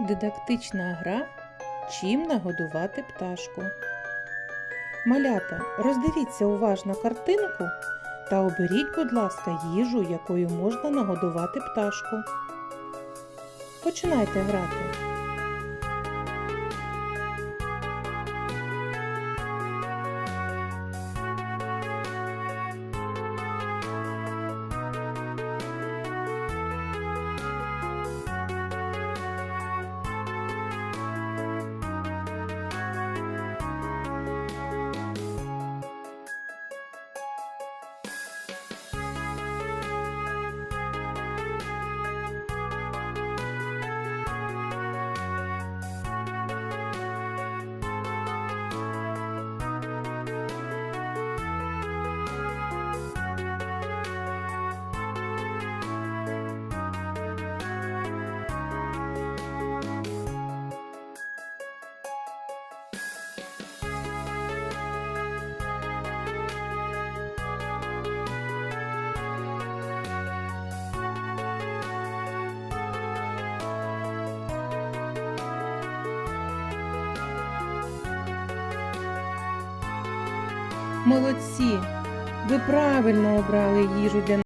Дидактична гра Чим нагодувати пташку. Малята, роздивіться уважно картинку та оберіть, будь ласка, їжу, якою можна нагодувати пташку. Починайте грати. Молодці! Ви правильно обрали їжу для